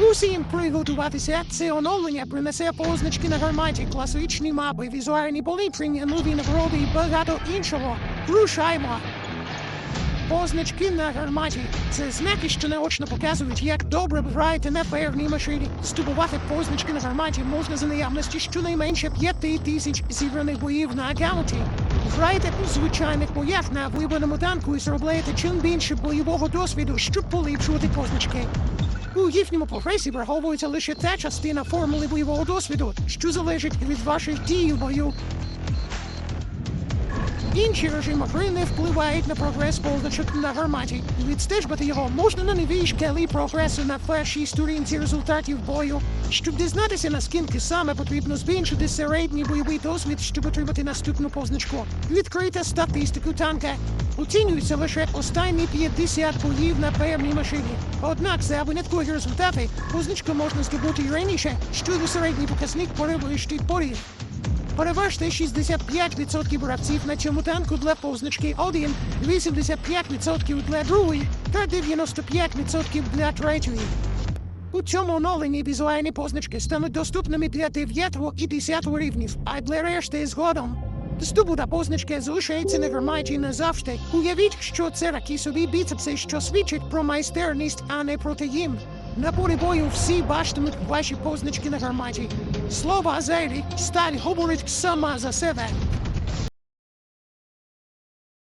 Усім приготуватися. Це оновлення принесе позначки на гарматі, класичні мапи, візуальні поліпшення, нові нагороди і багато іншого. Рушаймо! Позначки на гарматі це знаки, що наочно показують, як добре граєте на певній машині. Здобувати позначки на гарматі можна за наявності щонайменше 5 тисяч зібраних боїв на аккаунті. Граєте у звичайних боях на вибраному танку і заробляєте чим більше бойового досвіду, щоб поліпшувати позначки. У їхньому прогресі враховується лише та частина формули бойового досвіду, що залежить від ваших дій у бою. Інші режими гри не впливають на прогрес позначок на гарматі. Відстежувати його можна на новій шкалі прогресу на першій сторінці результатів бою. Щоб дізнатися, наскільки саме потрібно збільшити середній бойовий досвід, щоб отримати наступну позначку. Відкрийте статистику танка. Оцінюються лише останні 50 боїв на певній машині. Однак за виняткові результати позначку можна здобути раніше, що середній показник перевищить поріг. Переважте 65% гравців на цьому танку для позначки 1, 85% для другої та 95% для третьої. У цьому оновленні візуальні позначки стануть доступними для 9 і 10 рівнів, а для решти згодом. Здобута позначка залишається на гарматі назавжди. Уявіть, що це такі собі біцепси, що свідчить про майстерність, а не проти їм. На полі бою всі бачитимуть ваші позначки на гарматі. Слово Азелі, сталь говорить сама за себе.